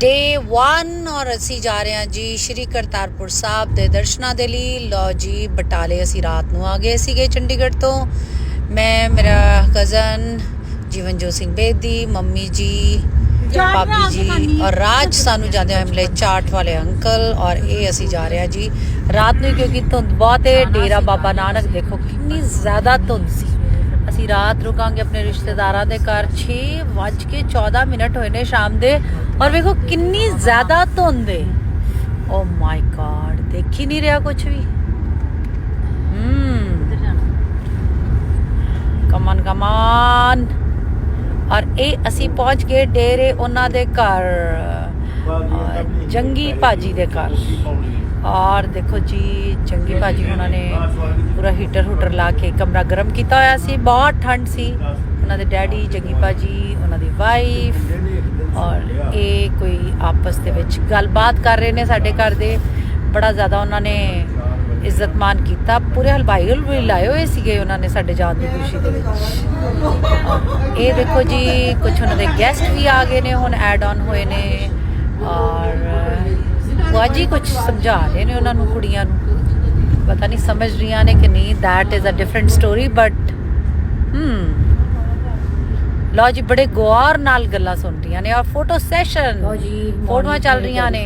ਡੇ 1 ਔਰ ਅਸੀਂ ਜਾ ਰਹੇ ਹਾਂ ਜੀ ਸ਼੍ਰੀ ਕਰਤਾਰਪੁਰ ਸਾਹਿਬ ਦੇ ਦਰਸ਼ਨਾਂ ਦੇ ਲਈ। ਲੋ ਜੀ ਬਟਾਲੇ ਅਸੀਂ ਰਾਤ ਨੂੰ ਆ ਗਏ ਸੀਗੇ ਚੰਡੀਗੜ੍ਹ ਤੋਂ। ਮੈਂ ਮੇਰਾ ਕਜ਼ਨ ਜੀਵਨਜੋਤ ਸਿੰਘ ਬੇਦੀ ਮੰਮੀ ਜੀ ਭਾਬੀ ਜੀ ਔਰ ਰਾਜ ਸਾਨੂੰ ਜਾਂਦੇ ਹੋਏ ਮਿਲੇ ਚਾਟ ਵਾਲੇ ਅੰਕਲ ਔਰ ਇਹ ਅਸੀਂ ਜਾ ਰਹੇ ਹਾਂ ਜੀ। ਰਾਤ ਨੂੰ ਕਿਉਂਕਿ ਧੁੰਦ ਬਹੁਤ ਹੈ ਡੇਰਾ ਬਾਬਾ ਨਾਨਕ ਦੇਖੋ ਕਿੰਨੀ ਜ਼ਿਆਦਾ ਧੁੰਦ ਸੀ। ਅਸੀਂ ਰਾਤ ਰੁਕਾਂਗੇ ਆਪਣੇ ਰਿਸ਼ਤੇਦਾਰਾਂ ਦੇ ਘਰ। 6:14 ਮਿੰਟ ਹੋਏ ਨੇ ਸ਼ਾਮ ਦੇ। ਔਰ ਵੇਖੋ ਕਿੰਨੀ ਜ਼ਿਆਦਾ ਧੁੰਦ ਹੈ ਓ ਮਾਈ ਗॉड ਦੇਖ ਹੀ ਨਹੀਂ ਰਿਹਾ ਕੁਝ ਵੀ। ਹਮ ਕਮਨ ਕਮਨ ਔਰ ਇਹ ਅਸੀਂ ਪਹੁੰਚ ਗਏ ਡੇਰੇ ਉਹਨਾਂ ਦੇ ਘਰ। ਜੰਗੀ ਭਾਜੀ ਦੇ ਘਰ। ਔਰ ਦੇਖੋ ਜੀ ਜੰਗੀ ਭਾਜੀ ਉਹਨਾਂ ਨੇ ਪੂਰਾ ਹੀਟਰ ਹੂਟਰ ਲਾ ਕੇ ਕਮਰਾ ਗਰਮ ਕੀਤਾ ਹੋਇਆ ਸੀ ਬਹੁਤ ਠੰਡ ਸੀ। ਉਹਨਾਂ ਦੇ ਡੈਡੀ ਜੰਗੀ ਭਾਜੀ ਉਹਨਾਂ ਦੀ ਵਾਈਫ ਔਰ ਇਹ ਕੋਈ ਆਪਸ ਦੇ ਵਿੱਚ ਗੱਲਬਾਤ ਕਰ ਰਹੇ ਨੇ ਸਾਡੇ ਘਰ ਦੇ। ਬੜਾ ਜ਼ਿਆਦਾ ਉਹਨਾਂ ਨੇ ਇੱਜ਼ਤ ਮਾਨ ਕੀਤਾ। ਪੂਰੇ ਹਲਵਾਈ ਹਲਵਾਈ ਲਾਏ ਹੋਏ ਸੀਗੇ ਉਹਨਾਂ ਨੇ ਸਾਡੇ ਜਾਣ ਦੀ ਖੁਸ਼ੀ ਦੇ ਵਿੱਚ। ਇਹ ਦੇਖੋ ਜੀ ਕੁਝ ਉਹਨਾਂ ਦੇ ਗੈਸਟ ਵੀ ਆ ਗਏ ਨੇ ਹੁਣ ਐਡ ਆਨ ਹੋਏ ਨੇ। ਔਰ ਵਾਜੀ ਕੁਝ ਸਮਝਾ ਰਹੇ ਨੇ ਉਹਨਾਂ ਨੂੰ ਕੁੜੀਆਂ ਨੂੰ। ਪਤਾ ਨਹੀਂ ਸਮਝ ਰਹੀਆਂ ਨੇ ਕਿ ਨਹੀਂ that is a different story but ਹਮ ਲਓ ਜੀ ਬੜੇ ਗੌਰ ਨਾਲ ਗੱਲਾਂ ਸੁਣ ਰਹੀਆਂ ਨੇ। ਔਰ ਫੋਟੋ ਸੈਸ਼ਨ ਲਓ ਜੀ, ਫੋਟੋਆਂ ਚੱਲ ਰਹੀਆਂ ਨੇ।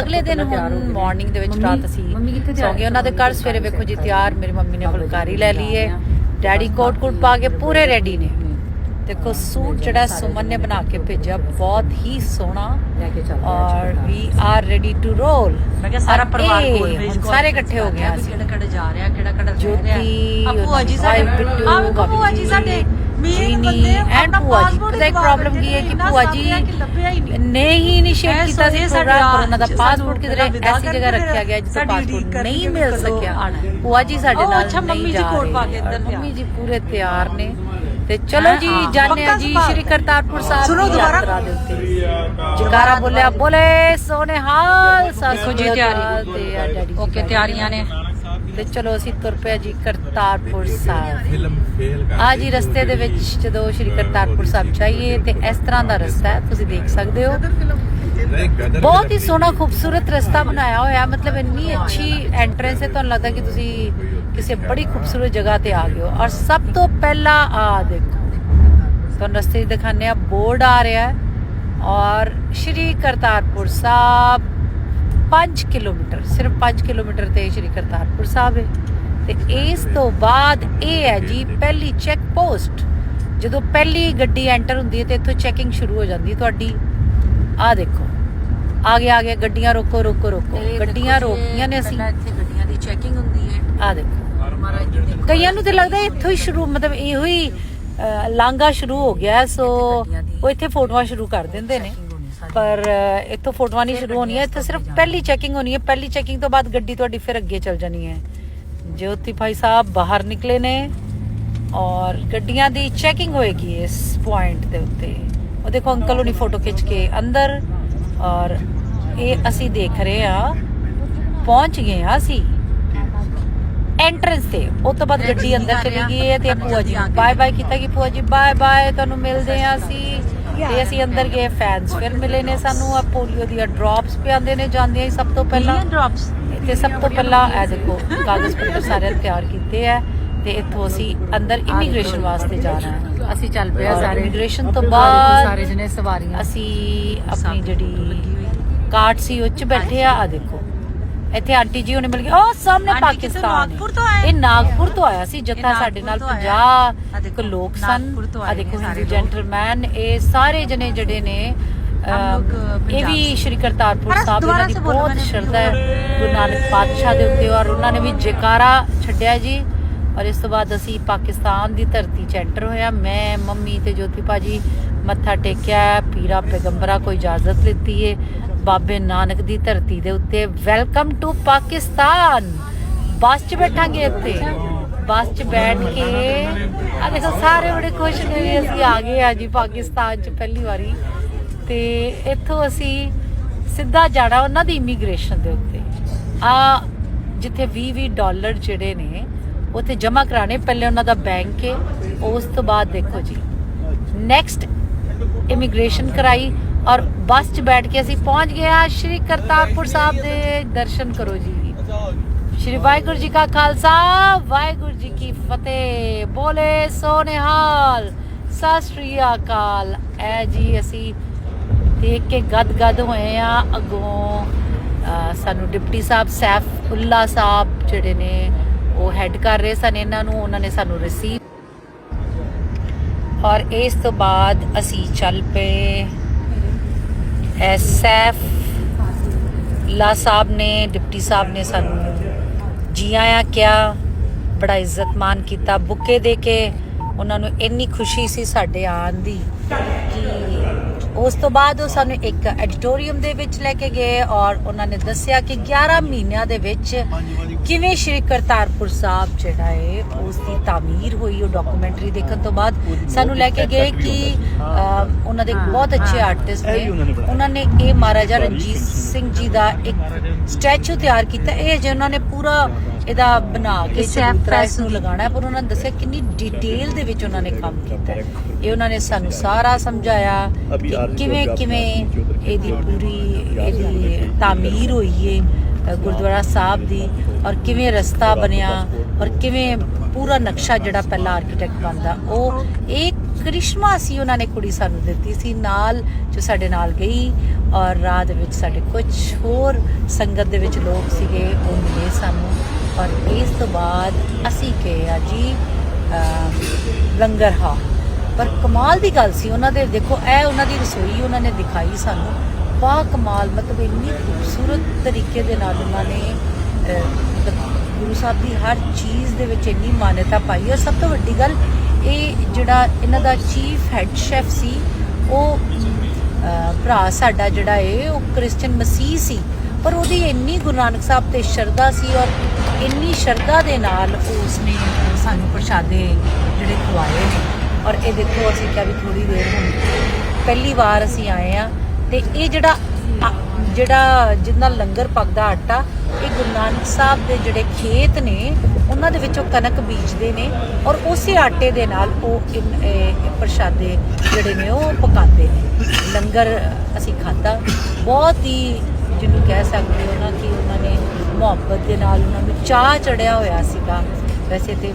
ਅਗਲੇ ਦਿਨ ਹੁਣ। ਮਾਰਨਿੰਗ ਦੇ ਵਿੱਚ ਰਾਤ ਅਸੀਂ ਸੌਂ ਗਏ ਉਹਨਾਂ ਦੇ ਘਰ ਸਵੇਰੇ ਵੇਖੋ ਜੀ ਤਿਆਰ ਮੇਰੀ ਮੰਮੀ ਨੇ ਫੁਲਕਾਰੀ ਲੈ ਲਈ ਹੈ ਡੈਡੀ ਕੋਟ ਕੋਟ ਪਾ ਕੇ ਪੂਰੇ ਰੈਡੀ ਨੇ। ਦੇਖੋ ਸੂਟ ਜਿਹੜਾ ਸੁਮਨ ਨੇ ਬਣਾ ਕੇ ਭੇਜਿਆ ਬਹੁਤ ਹੀ ਸੋਹਣਾ ਲੈ ਕੇ ਚੱਲ ਔਰ we are ready to roll ਮੈਂ ਕਿਹਾ ਸਾਰਾ ਪਰਿਵਾਰ ਕੋਲ ਹੁਣ ਸਾਰੇ ਇਕੱਠੇ ਹੋ ਗਏ ਅਸੀਂ। ਕਿਹੜਾ ਕਿਹੜਾ ਜਾ ਰਿਹਾ ਕਿਹੜਾ ਕਿਹੜਾ ਜੋਤੀ ਆ ਭੂਆ ਜੀ ਸਾਡੇ ਬਿੱਟੂ ਆ ਵੇਖੋ ਭੂਆ ਜੀ ਸਾਡੇ ਮੇਨ ਬੰਦੇ ਐਂਡ ਆਪਣਾ passport ਪਤਾ ਇੱਕ ਪ੍ਰੋਬਲਮ ਕੀ ਹੈ ਕਿ ਭੂਆ ਜੀ। ਨੇ ਹੀ ਇਨੀਸ਼ੀਏਟ ਕੀਤਾ ਸੀ ਸਾਡੇ ਦਾ। ਪਾਸਪੋਰਟ ਕਿਧਰੇ ਐਸੀ ਜਗ੍ਹਾ ਰੱਖਿਆ ਗਿਆ ਜਿੱਥੇ ਪਾਸਪੋਰਟ ਨਹੀਂ ਕਰਨੀ ਮਿਲ ਕਦੋਂ ਸਕਿਆ। ਆਉਣਾ ਹੈ। ਭੂਆ ਜੀ ਸਾਡੇ ਉਹ ਨਾਲ ਅੱਛਾ, ਮੰਮੀ ਨਹੀਂ ਜੀ ਜਾ ਕੋਟ ਰਹੇ ਪਾ ਕੇ ਔਰ ਇੱਧਰ ਮੰਮੀ ਤਿਆਰ। ਜੀ ਪੂਰੇ ਤਿਆਰ ਨੇ। ਤੇ ਚਲੋ ਜੀ ਜਾਣੇ ਆ ਜੀ। ਸ਼੍ਰੀ ਕਰਤਾਰਪੁਰ ਸਾਹਿਬ ਸੁਣੋ ਦੁਬਾਰਾ। ਯਾਤਰਾ ਦੇ ਉੱਤੇ। ਜਕਾਰਾ ਬੋਲਿਆ ਬੋਲੇ ਸੋਨੇ ਹਾਲ ਸਾਸੂ ਜੀ ਤਿਆਰੀ। ਓਕੇ ਤਿਆਰੀਆਂ ਨੇ। ਤੇ ਚਲੋ ਅਸੀਂ ਤੁਰ ਪਿਆ ਜੀ ਕਰਤਾਰਪੁਰ ਸਾਹਿਬ। ਆ ਜੀ ਰਸਤੇ ਦੇ ਵਿੱਚ ਜਦੋਂ ਸ਼੍ਰੀ ਕਰਤਾਰਪੁਰ ਸਾਹਿਬ ਜਾਈਏ ਤੇ ਇਸ ਤਰ੍ਹਾਂ ਦਾ ਰਸਤਾ ਹੈ ਤੁਸੀਂ ਦੇਖ ਸਕਦੇ ਹੋ। ਬਹੁਤ ਹੀ ਸੋਹਣਾ ਖੂਬਸੂਰਤ ਰਸਤਾ ਬਣਾਇਆ ਹੋਇਆ ਮਤਲਬ ਇੰਨੀ ਅੱਛੀ ਐਂਟਰੈਂਸ ਹੈ ਤੁਹਾਨੂੰ ਲੱਗਦਾ ਕਿ ਤੁਸੀਂ ਕਿਸੇ ਬੜੀ ਖੂਬਸੂਰਤ ਜਗ੍ਹਾ ਤੇ ਆ ਗਏ ਹੋ ਔਰ ਸਭ ਤੋਂ ਪਹਿਲਾਂ ਆ ਦੇਖੋ। ਤੁਹਾਨੂੰ ਰਸਤੇ ਦਿਖਾਣੇ ਆ ਬੋਰਡ ਆ ਰਿਹਾ ਹੈ। ਔਰ ਸ਼੍ਰੀ ਕਰਤਾਰਪੁਰ ਸਾਹਿਬ 5 ਕਿਲੋਮੀਟਰ ਸਿਰਫ 5 ਕਿਲੋਮੀਟਰ ਤੇ ਸ਼੍ਰੀ ਕਰਤਾਰਪੁਰ ਸਾਹਿਬ ਹੈ। ਤੇ ਇਸ ਤੋਂ ਬਾਅਦ ਇਹ ਹੈ ਜੀ ਪਹਿਲੀ ਚੈੱਕ ਪੋਸਟ ਜਦੋਂ ਪਹਿਲੀ ਗੱਡੀ ਐਂਟਰ ਹੁੰਦੀ ਹੈ ਤੇ ਇੱਥੋਂ ਚੈਕਿੰਗ ਸ਼ੁਰੂ ਹੋ ਜਾਂਦੀ ਹੈ ਤੁਹਾਡੀ। ਆ ਦੇਖੋ। ਆ ਗਿਆ ਆ ਗਿਆ ਗੱਡੀਆਂ ਰੋਕੋ ਰੋਕੋ ਰੋਕੋ। ਗੱਡੀਆਂ ਰੋਕੀਆਂ ਨੇ ਅਸੀਂ। ਇੱਥੇ ਗੱਡੀਆਂ ਦੀ ਚੈਕਿੰਗ ਹੁੰਦੀ ਹੈ। ਆ ਦੇਖੋ। ਕਈਆਂ ਨੂੰ ਤੇ ਲੱਗਦਾ ਇੱਥੋਂ ਹੀ ਸ਼ੁਰੂ ਮਤਲਬ ਇਹੋ ਹੀ ਲਾਂਘਾ ਸ਼ੁਰੂ ਹੋ ਗਿਆ ਸੋ ਉਹ ਇੱਥੇ ਫੋਟੋਆਂ ਸ਼ੁਰੂ ਕਰ ਦਿੰਦੇ ਨੇ। ਪਰ ਇੱਥੋਂ ਫੋਟੋਆਂ ਨਹੀਂ ਸ਼ੁਰੂ ਹੋਣੀਆਂ ਇੱਥੇ ਸਿਰਫ ਪਹਿਲੀ ਚੈਕਿੰਗ ਹੋਣੀ ਹੈ ਪਹਿਲੀ ਚੈਕਿੰਗ ਤੋਂ ਬਾਅਦ ਗੱਡੀ ਤੁਹਾਡੀ ਫਿਰ ਅੱਗੇ ਚੱਲ ਜਾਣੀ ਹੈ। ਜੋਤੀ ਭਾਈ ਸਾਹਿਬ ਬਾਹਰ ਨਿਕਲੇ ਨੇ ਔਰ ਗੱਡੀਆਂ ਦੀ ਚੈਕਿੰਗ ਹੋਏਗੀ ਇਸ ਪੁਆਇੰਟ ਦੇ ਉੱਤੇ। ਉਹ ਦੇਖੋ ਅੰਕਲ ਹੁਣੀ ਫੋਟੋ ਖਿੱਚ ਕੇ ਅੰਦਰ ਔਰ ਇਹ ਅਸੀਂ ਦੇਖ ਰਹੇ ਆ ਪਹੁੰਚ ਗਏ ਆ ਅਸੀਂ। ਐਂਟਰੈਂਸ ਤੇ। ਉਸ ਤੋਂ ਬਾਅਦ ਗੱਡੀ ਅੰਦਰ ਚਲੀ ਗਈ ਹੈ ਤੇ ਭੂਆ ਜੀ ਬਾਏ ਬਾਏ ਕੀਤਾ ਕਿ ਭੂਆ ਜੀ ਬਾਏ ਬਾਏ ਤੁਹਾਨੂੰ ਮਿਲਦੇ ਆ ਅਸੀਂ। ਤੇ ਅਸੀਂ ਅੰਦਰ ਗਏ ਫੈਨਸ ਫਿਰ ਮਿਲੇ ਨੇ ਸਾਨੂੰ ਆ ਪੋਲੀਓ ਦੀਆਂ ਡ੍ਰੌਪਸ ਪਿਆਉਂਦੇ ਨੇ ਜਾਂਦੀਆਂ ਹੀ ਸਭ ਤੋਂ ਪਹਿਲਾਂ। ਡ੍ਰੌਪਸ ਤੇ ਸਭ ਤੋਂ ਪਹਿਲਾਂ ਇਹ ਦੇਖੋ ਕਾਗਜ਼ ਪੱਤਰ ਸਾਰੇ ਤਿਆਰ ਕੀਤੇ ਆ ਤੇ ਇੱਥੋਂ ਅਸੀਂ ਅੰਦਰ ਇਮੀਗ੍ਰੇਸ਼ਨ ਵਾਸਤੇ ਜਾਣਾ ਹੈ। ਅਸੀਂ ਚੱਲ ਪਏ ਆ ਸਾਰੇ। ਇਮੀਗ੍ਰੇਸ਼ਨ ਤੋਂ ਬਾਅਦ ਸਾਰੇ ਜਣੇ ਸਵਾਰੀਆਂ। ਅਸੀਂ ਆਪਣੀ ਜਿਹੜੀ ਕਾਰਟ ਸੀ ਉਹ ਚ ਬੈਠੇ ਆ। ਆ ਦੇਖੋ ਇੱਥੇ ਆਂਟੀ ਜੀ ਉਹਨੇ ਮਿਲ ਗਏ ਉਹ ਸਾਹਮਣੇ ਆਂਟੀ ਕਿੱਥੇ ਪਾਕਿਸਤਾਨ ਨਾਗਪੁਰ ਤੋਂ ਆਏ? ਇਹ ਨਾਗਪੁਰ ਤੋਂ ਆਇਆ ਸੀ ਜੱਥਾ ਨਾਗਪੁਰ ਸਾਡੇ ਨਾਲ ਤੋਂ ਆਇਆ। 50 ਆ ਦੇਖੋ, ਕੁ ਲੋਕ ਸਨ ਨਾਗਪੁਰ ਤੋਂ ਆ ਆਏ ਦੇਖੋ ਨੇ ਸਾਰੇ ਹਿੰਦੂ ਲੋਕ। ਜੈਂਟਲਮੈਨ ਇਹ ਸਾਰੇ ਜਣੇ ਜਿਹੜੇ ਨੇ ਅਹ, ਇਹ ਵੀ। ਸ਼੍ਰੀ ਕਰਤਾਰਪੁਰ ਅਰੇ, ਸਾਹਿਬ ਦੁਬਾਰਾ ਇਹਨਾਂ ਦੀ ਸੇ ਬੋਲੋ, ਬਹੁਤ ਮੈਨੇ ਸ਼ਰਧਾ ਹੈ ਗੁਰੂ ਨਾਨਕ ਪਾਤਸ਼ਾਹ ਦੇ ਉੱਤੇ ਔਰ ਉਹਨਾਂ ਨੇ ਵੀ ਜੈਕਾਰਾ ਛੱਡਿਆ ਜੀ ਔਰ ਇਸ ਤੋਂ ਬਾਅਦ ਅਸੀਂ ਪਾਕਿਸਤਾਨ ਦੀ ਧਰਤੀ 'ਚ ਐਂਟਰ ਹੋਇਆ ਮੈਂ ਮੰਮੀ ਤੇ ਜੋਤੀ ਭਾਜੀ ਮੱਥਾ ਟੇਕਿਆ, ਪੀਰਾ ਪੈਗੰਬਰਾ ਕੋਈ ਇਜਾਜ਼ਤ ਲਿੱਤੀ ਏ। ਬਾਬੇ ਨਾਨਕ ਦੀ ਧਰਤੀ ਦੇ ਉੱਤੇ ਵੈਲਕਮ ਟੂ ਪਾਕਿਸਤਾਨ। ਬੱਸ 'ਚ ਬੈਠਾਂਗੇ ਇੱਥੇ। ਬੱਸ 'ਚ ਬੈਠ ਕੇ ਆ ਦੇਖੋ, ਸਾਰੇ ਬੜੇ ਖੁਸ਼ ਨੇ ਅਸੀਂ ਆ ਗਏ ਆ ਜੀ ਪਾਕਿਸਤਾਨ 'ਚ ਪਹਿਲੀ ਵਾਰੀ। ਤੇ ਇੱਥੋਂ ਅਸੀਂ ਸਿੱਧਾ ਜਾਣਾ ਉਹਨਾਂ ਦੀ ਇਮੀਗ੍ਰੇਸ਼ਨ ਦੇ ਉੱਤੇ। ਆ ਜਿੱਥੇ 20 20 ਡਾਲਰ ਜਿਹੜੇ ਨੇ, ਉੱਥੇ ਜਮ੍ਹਾਂ ਕਰਾਣੇ ਪਹਿਲੇ ਉਹਨਾਂ ਦਾ ਬੈਂਕ ਹੈ ਉਸ ਤੋਂ ਬਾਅਦ ਦੇਖੋ ਜੀ। ਨੈਕਸਟ ਇਮੀਗ੍ਰੇਸ਼ਨ ਕਰਾਈ ਔਰ ਬੱਸ 'ਚ ਬੈਠ ਕੇ ਅਸੀਂ ਪਹੁੰਚ ਗਏ ਆ ਸ਼੍ਰੀ ਕਰਤਾਰਪੁਰ ਸਾਹਿਬ ਦੇ ਦਰਸ਼ਨ ਕਰੋ ਜੀ। ਸ਼੍ਰੀ ਵਾਹਿਗੁਰੂ ਜੀ ਕਾ ਖਾਲਸਾ, ਵਾਹਿਗੁਰੂ ਜੀ ਕੀ ਫਤਿਹ। ਬੋਲੇ ਸੋਨਿਹਾਲ ਸਤਿ ਸ਼੍ਰੀ ਅਕਾਲ। ਐ ਜੀ ਅਸੀਂ ਦੇਖ ਕੇ ਗਦ ਗਦ ਹੋਏ ਆ ਅਗੋਂ ਸਾਨੂੰ ਡਿਪਟੀ ਸਾਹਿਬ ਸੈਫ ਉੱਲਾ ਸਾਹਿਬ ਜਿਹੜੇ ਨੇ, ਉਹ ਹੈਡ ਕਰ ਰਹੇ ਸਨ ਇਹਨਾਂ ਨੂੰ, ਉਹਨਾਂ ਨੇ ਸਾਨੂੰ ਰਿਸੀਵ ਔਰ ਇਸ ਤੋਂ ਬਾਅਦ ਅਸੀਂ ਚੱਲ ਪਏ ਐ ਸੈਫ ਲਾ ਸਾਹਿਬ ਨੇ, ਡਿਪਟੀ ਸਾਹਿਬ ਨੇ ਸਾਨੂੰ ਜੀ ਆਇਆਂ ਕਿਹਾ, ਬੜਾ ਇੱਜ਼ਤਮਾਨ ਕੀਤਾ, ਬੁੱਕੇ ਦੇ ਕੇ ਉਹਨਾਂ ਨੂੰ ਇੰਨੀ ਖੁਸ਼ੀ ਸੀ ਸਾਡੇ ਆਉਣ ਦੀ ਕਿ ਉਸ ਤੋਂ ਬਾਅਦ ਉਹ ਸਾਨੂੰ ਇੱਕ ਐਡੀਟੋਰੀਅਮ ਦੇ ਵਿੱਚ ਲੈ ਕੇ ਗਏ ਔਰ ਉਹਨਾਂ ਨੇ ਦੱਸਿਆ ਕਿ 11 ਮਹੀਨਿਆਂ ਦੇ ਵਿੱਚ ਕਿਵੇਂ ਸ਼੍ਰੀ ਕਰਤਾਰਪੁਰ ਸਾਹਿਬ ਜਿਹੜਾ ਹੈ ਉਸ ਦੀ ਤਾਮੀਰ ਹੋਈ ਉਹ ਡਾਕੂਮੈਂਟਰੀ ਦੇਖਣ ਤੋਂ ਬਾਅਦ ਸਾਨੂੰ ਲੈ ਕੇ ਗਏ ਕਿ ਉਹਨਾਂ ਦੇ ਬਹੁਤ ਅੱਛੇ ਆਰਟਿਸਟ ਨੇ। ਉਹਨਾਂ ਨੇ ਇਹ ਮਹਾਰਾਜਾ ਰਣਜੀਤ ਸਿੰਘ ਜੀ ਦਾ ਇੱਕ ਸਟੈਚੂ ਤਿਆਰ ਕੀਤਾ। ਇਹ ਜੇ ਉਹਨਾਂ ਨੇ ਪੂਰਾ ਇਹਦਾ ਬਣਾ ਕੇ ਸੈਫ ਨੂੰ ਲਗਾਉਣਾ ਹੈ ਪਰ ਉਹਨਾਂ ਨੇ ਦੱਸਿਆ ਕਿੰਨੀ ਡਿਟੇਲ ਦੇ ਵਿੱਚ ਉਹਨਾਂ ਨੇ ਕੰਮ ਕੀਤਾ। ਇਹ ਉਹਨਾਂ ਨੇ ਸਾਨੂੰ ਸਾਰਾ ਸਮਝਾਇਆ ਕਿ ਕਿਵੇਂ ਕਿਵੇਂ ਇਹਦੀ ਪੂਰੀ ਇਹਦੀ ਤਾਮੀਰ ਹੋਈ ਹੈ ਗੁਰਦੁਆਰਾ ਸਾਹਿਬ ਦੀ। ਔਰ ਕਿਵੇਂ ਰਸਤਾ ਬਣਿਆ ਔਰ ਕਿਵੇਂ ਪੂਰਾ ਨਕਸ਼ਾ ਜਿਹੜਾ ਪਹਿਲਾ ਆਰਕੀਟੈਕਟ ਬਣਦਾ ਉਹ ਇੱਕ ਕ੍ਰਿਸ਼ਮਾ ਸੀ ਉਹਨਾਂ ਨੇ ਕੁੜੀ ਸਾਨੂੰ ਦਿੱਤੀ ਸੀ ਨਾਲ ਜੋ ਸਾਡੇ ਨਾਲ ਗਈ ਔਰ ਰਾਹ ਦੇ ਵਿੱਚ ਸਾਡੇ ਕੁਝ ਹੋਰ ਸੰਗਤ ਦੇ ਵਿੱਚ ਲੋਕ ਸੀਗੇ ਉਹ ਮਿਲੇ ਸਾਨੂੰ ਔਰ ਇਸ ਤੋਂ ਬਾਅਦ ਅਸੀਂ ਗਏ ਆ ਜੀ ਲੰਗਰ ਹਾਲ ਪਰ ਕਮਾਲ ਦੀ ਗੱਲ ਸੀ ਉਹਨਾਂ ਦੇ ਦੇਖੋ ਇਹ ਉਹਨਾਂ ਦੀ ਰਸੋਈ ਉਹਨਾਂ ਨੇ ਦਿਖਾਈ ਸਾਨੂੰ। ਬਾ ਕਮਾਲ ਮਤਲਬ ਇੰਨੀ ਖੂਬਸੂਰਤ ਤਰੀਕੇ ਦੇ ਨਾਲ ਉਹਨਾਂ ਨੇ ਗੁਰੂ ਸਾਹਿਬ ਦੀ ਹਰ ਚੀਜ਼ ਦੇ ਵਿੱਚ ਇੰਨੀ ਮਾਨਤਾ ਪਾਈ। ਔਰ ਸਭ ਤੋਂ ਵੱਡੀ ਗੱਲ, ਇਹ ਜਿਹੜਾ ਇਹਨਾਂ ਦਾ ਚੀਫ ਹੈੱਡ ਸ਼ੈਫ ਸੀ, ਉਹ ਭਰਾ ਸਾਡਾ ਜਿਹੜਾ ਏ, ਉਹ ਕ੍ਰਿਸਚੀਅਨ ਮਸੀਹ ਸੀ। ਪਰ ਉਹਦੀ ਇੰਨੀ ਗੁਰੂ ਨਾਨਕ ਸਾਹਿਬ ਤੇ ਸ਼ਰਧਾ ਸੀ ਔਰ ਇੰਨੀ ਸ਼ਰਧਾ ਦੇ ਨਾਲ ਉਸਨੇ ਸਾਨੂੰ ਪ੍ਰਸ਼ਾਦੇ ਜਿਹੜੇ ਖਵਾਏ ਨੇ। ਔਰ ਇਹ ਦੇਖੋ, ਅਸੀਂ ਕਿਹਾ ਵੀ ਥੋੜੀ ਦੇਰ ਹੁਣ ਪਹਿਲੀ ਵਾਰ ਅਸੀਂ ਆਏ ਆ ਤੇ ਇਹ ਜਿਹੜਾ ਜਿਹੜਾ ਜਿੰਨਾ ਲੰਗਰ ਪੱਕਦਾ ਆਟਾ ਇਹ ਗੁਰੂ ਨਾਨਕ ਸਾਹਿਬ ਦੇ ਜਿਹੜੇ ਖੇਤ ਨੇ, ਉਹਨਾਂ ਦੇ ਵਿੱਚੋਂ ਕਣਕ ਬੀਜਦੇ ਨੇ ਔਰ ਉਸੇ ਆਟੇ ਦੇ ਨਾਲ ਉਹ ਪ੍ਰਸ਼ਾਦੇ ਜਿਹੜੇ ਨੇ ਉਹ ਪਕਾਉਂਦੇ ਨੇ। ਲੰਗਰ ਅਸੀਂ ਖਾਧਾ। ਬਹੁਤ ਹੀ ਜਿਹਨੂੰ ਕਹਿ ਸਕਦੇ ਹੋ ਨਾ ਕਿ ਉਹਨਾਂ ਨੇ ਮੁਹੱਬਤ ਦੇ ਨਾਲ ਉਹਨਾਂ ਨੂੰ ਚਾਹ ਚੜਿਆ ਹੋਇਆ ਸੀਗਾ। ਵੈਸੇ ਤੇ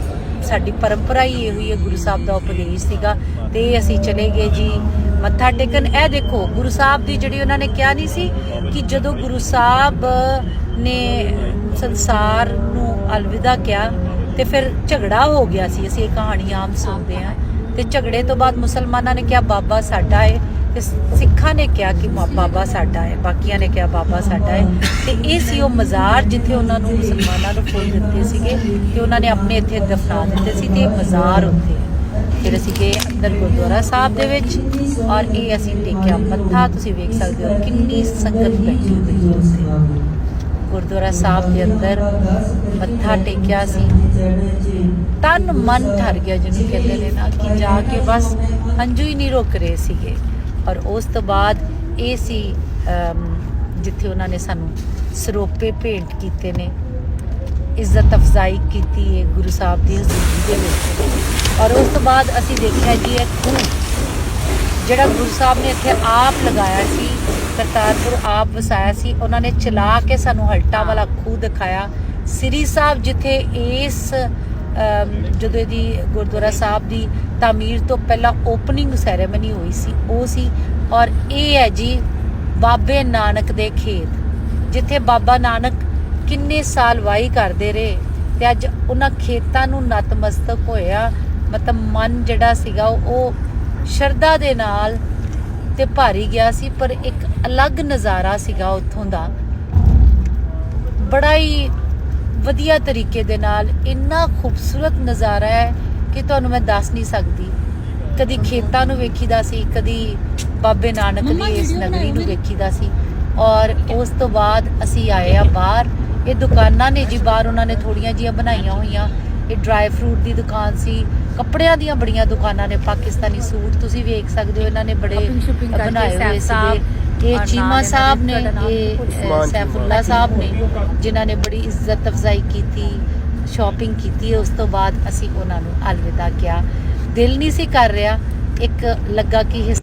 ਸਾਡੀ ਪਰੰਪਰਾ ਹੀ ਇਹ ਹੋਈ ਹੈ, ਗੁਰੂ ਸਾਹਿਬ ਦਾ ਉਪਦੇਸ਼ ਸੀਗਾ ਤੇ ਅਸੀਂ ਚਲੇ ਗਏ ਜੀ ਮੱਥਾ ਟੇਕਣ। ਇਹ ਦੇਖੋ, ਗੁਰੂ ਸਾਹਿਬ ਦੀ ਜਿਹੜੀ ਉਹਨਾਂ ਨੇ ਕਿਹਾ ਨਹੀਂ ਸੀ ਕਿ ਜਦੋਂ ਗੁਰੂ ਸਾਹਿਬ ਨੇ ਸੰਸਾਰ ਨੂੰ ਅਲਵਿਦਾ ਕਿਹਾ ਤੇ ਫਿਰ ਝਗੜਾ ਹੋ ਗਿਆ ਸੀ। ਅਸੀਂ ਇਹ ਕਹਾਣੀ ਆਮ ਸੁਣਦੇ ਹਾਂ ਤੇ ਝਗੜੇ ਤੋਂ ਬਾਅਦ ਮੁਸਲਮਾਨਾਂ ਨੇ ਕਿਹਾ, ਬਾਬਾ ਸਾਡਾ ਹੈ ਤੇ ਸਿੱਖਾਂ ਨੇ ਕਿਹਾ ਕਿ ਬਾਬਾ ਸਾਡਾ ਹੈ ਬਾਕੀਆਂ ਨੇ ਕਿਹਾ, ਬਾਬਾ ਸਾਡਾ ਹੈ ਤੇ ਇਹ ਸੀ ਉਹ ਮਜ਼ਾਰ ਜਿੱਥੇ ਉਹਨਾਂ ਨੂੰ ਮੁਸਲਮਾਨਾਂ ਨੂੰ ਫੁੱਲ ਦਿੱਤੇ ਸੀਗੇ ਤੇ ਉਹਨਾਂ ਨੇ ਆਪਣੇ ਇੱਥੇ ਦਫਨਾ ਦਿੱਤੇ ਸੀ ਤੇ ਮਜ਼ਾਰ ਉੱਥੇ ਹੈ। ਫਿਰ ਅਸੀਂ ਗਏ ਅੰਦਰ ਗੁਰਦੁਆਰਾ ਸਾਹਿਬ ਦੇ ਵਿੱਚ ਔਰ ਇਹ ਅਸੀਂ ਟੇਕਿਆ ਮੱਥਾ। ਤੁਸੀਂ ਵੇਖ ਸਕਦੇ ਹੋ ਕਿੰਨੀ ਸੰਗਤ ਬੈਠੀ ਹੋਈ ਹੈ ਉੱਥੇ। ਗੁਰਦੁਆਰਾ ਸਾਹਿਬ ਦੇ ਅੰਦਰ ਮੱਥਾ ਟੇਕਿਆ ਸੀ। ਤਨ ਮਨ ਠਰ ਗਿਆ ਜਿਹਨੂੰ ਕਹਿੰਦੇ ਨੇ ਨਾ ਕਿ ਜਾ ਕੇ ਬਸ ਹੰਝੂ ਹੀ ਨਹੀਂ ਰੁਕ ਰਹੇ ਸੀਗੇ। ਔਰ ਉਸ ਤੋਂ ਬਾਅਦ ਇਹ ਸੀ ਅਮ, ਜਿੱਥੇ ਉਹਨਾਂ ਨੇ ਸਾਨੂੰ ਸਰੋਪੇ ਭੇਂਟ ਕੀਤੇ ਨੇ। ਇੱਜ਼ਤ ਅਫਜ਼ਾਈ ਕੀਤੀ ਹੈ ਗੁਰੂ ਸਾਹਿਬ ਦੀ ਹਜ਼ੂਰੀ ਦੇ ਵਿੱਚ। ਔਰ ਉਸ ਤੋਂ ਬਾਅਦ ਅਸੀਂ ਦੇਖਿਆ ਜੀ ਇਹ ਖੂਹ ਜਿਹੜਾ ਗੁਰੂ ਸਾਹਿਬ ਨੇ ਇੱਥੇ ਆਪ ਲਗਾਇਆ ਸੀ ਕਰਤਾਰਪੁਰ ਆਪ ਵਸਾਇਆ ਸੀ ਉਹਨਾਂ ਨੇ ਚਲਾ ਕੇ ਸਾਨੂੰ ਹਲਟਾ ਵਾਲਾ ਖੂਹ ਦਿਖਾਇਆ। ਸ੍ਰੀ ਸਾਹਿਬ ਜਿੱਥੇ ਇਸ ਜਦੋਂ ਇਹਦੀ ਗੁਰਦੁਆਰਾ ਸਾਹਿਬ ਦੀ ਤਾਮੀਰ ਤੋਂ ਪਹਿਲਾਂ ਓਪਨਿੰਗ ਸੈਰੇਮਨੀ ਹੋਈ ਸੀ ਉਹ ਸੀ। ਔਰ ਇਹ ਹੈ ਜੀ ਬਾਬੇ ਨਾਨਕ ਦੇ ਖੇਤ ਜਿੱਥੇ ਬਾਬਾ ਨਾਨਕ ਕਿੰਨੇ ਸਾਲ ਵਾਹੀ ਕਰਦੇ ਰਹੇ ਤੇ ਅੱਜ ਉਹਨਾਂ ਖੇਤਾਂ ਨੂੰ ਨਤਮਸਤਕ ਹੋਇਆ। ਮਤਲਬ ਮਨ ਜਿਹੜਾ ਸੀਗਾ ਉਹ ਸ਼ਰਧਾ ਦੇ ਨਾਲ ਤੇ ਭਾਰੀ ਗਿਆ ਸੀ ਪਰ ਇੱਕ ਅਲੱਗ ਨਜ਼ਾਰਾ ਸੀਗਾ ਉੱਥੋਂ ਦਾ। ਬੜਾ ਹੀ ਵਧੀਆ ਤਰੀਕੇ ਦੇ ਨਾਲ ਇੰਨਾ ਖੂਬਸੂਰਤ ਨਜ਼ਾਰਾ ਹੈ ਕਿ ਤੁਹਾਨੂੰ ਮੈਂ ਦੱਸ ਨਹੀਂ ਸਕਦੀ। ਕਦੀ ਖੇਤਾਂ ਨੂੰ ਵੇਖੀਦਾ ਸੀ ਕਦੀ ਬਾਬੇ ਨਾਨਕ ਦੀ ਇਸ ਨਗਰੀ ਨੂੰ ਵੇਖੀਦਾ ਸੀ। ਔਰ ਉਸ ਤੋਂ ਬਾਅਦ ਅਸੀਂ ਆਏ ਆ ਬਾਹਰ। ਇਹ ਦੁਕਾਨਾਂ ਨੇ ਜੀ ਬਾਹਰ ਉਹਨਾਂ ਨੇ ਥੋੜੀਆਂ ਜੀਆਂ ਬਣਾਈਆਂ ਹੋਈਆਂ। ਇਹ ਡਰਾਈ ਫਰੂਟ ਦੀ ਦੁਕਾਨ ਸੀ। ਕੱਪੜਿਆਂ ਦੀਆਂ ਬੜੀਆਂ ਦੁਕਾਨਾਂ ਨੇ। ਪਾਕਿਸਤਾਨੀ ਸੂਟ ਤੁਸੀਂ ਵੇਖ ਸਕਦੇ ਹੋ ਇਹਨਾਂ ਨੇ ਬੜੇ ਬਣਾਏ ਹੋਏ ਸੀਗੇ। ਇਹ ਔਰ ਚੀਮਾ ਨਾਲ ਸਾਹਿਬ ਨੇ ਇਹਨਾਂ ਦੇ ਇਹ ਤੁਹਾਡਾ ਅ, ਸੈਫੁੱਲਾ ਸਾਹਿਬ ਨੇ ਜਿਨ੍ਹਾਂ ਨੇ ਬੜੀ ਇੱਜ਼ਤ ਅਫਜ਼ਾਈ ਕੀਤੀ ਸ਼ਾਪਿੰਗ ਕੀਤੀ ਉਸ ਤੋਂ ਬਾਅਦ ਅਸੀਂ ਉਹਨਾਂ ਨੂੰ ਅਲਵਿਦਾ ਕਿਹਾ। ਦਿਲ ਨਹੀਂ ਸੀ ਕਰ ਰਿਹਾ ਇੱਕ ਲੱਗਾ ਕਿ ਹਿਸ-